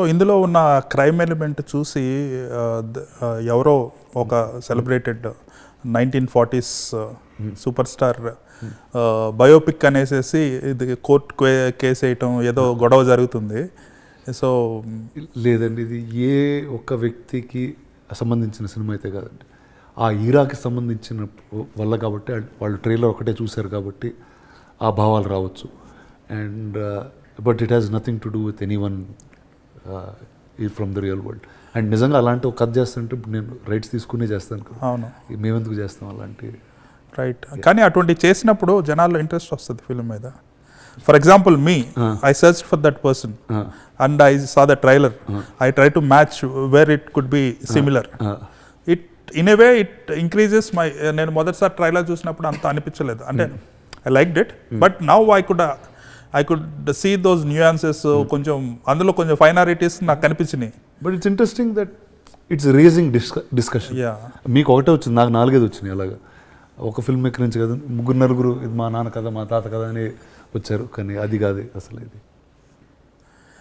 So ఇందులో ఉన్న crime element చూసి ఎవరో ఒక celebrated nineteen forties superstar biopic అనేసేసి ఇది కోర్ట్ కేసు వేయటం ఏదో గొడవ జరుగుతుంది. సో లేదండి ఇది ఏ ఒక్క వ్యక్తికి సంబంధించిన సినిమా అయితే కాదండి. ఆ ఈరాకి సంబంధించిన వల్ల కాబట్టి వాళ్ళు ట్రైలర్ ఒకటే చూశారు కాబట్టి ఆ భావాలు రావచ్చు. And but it has nothing to do with anyone from the real world and నిజంగా అలాంటి ఒక కథ చేస్తుంటే నేను రైట్స్ తీసుకునే చేస్తాను కదా. అవును. మేమెందుకు చేస్తాం అలాంటి? రైట్ కానీ అటువంటి చేసినప్పుడు జనాల్లో ఇంట్రెస్ట్ వస్తుంది ఫిల్మ్ మీద. For example me. I search for that person. And I saw the trailer I try to match where it could be similar. It in a way it increases my నేను మొదటిసారి trailer చూసినప్పుడు అంత అనిపించలేదు. అంటే I like it but now I could I could see those nuances కొంచెం అందులో కొంచెం ఫైనారిటీస్ నాకు కనిపించినాయి. But it's interesting that it's raising disc discussion yeah మీకు ఒకటే వచ్చింది నాకు నాలుగైదు వచ్చినాయి అలాగా. ఒక ఫిల్మ్ మేకర్ నుంచి కదా ముగ్గురు నలుగురు ఇది మా నాన్న కథ మా తాత కథ అని వచ్చారు కానీ అది కాదు అసలు ఇది.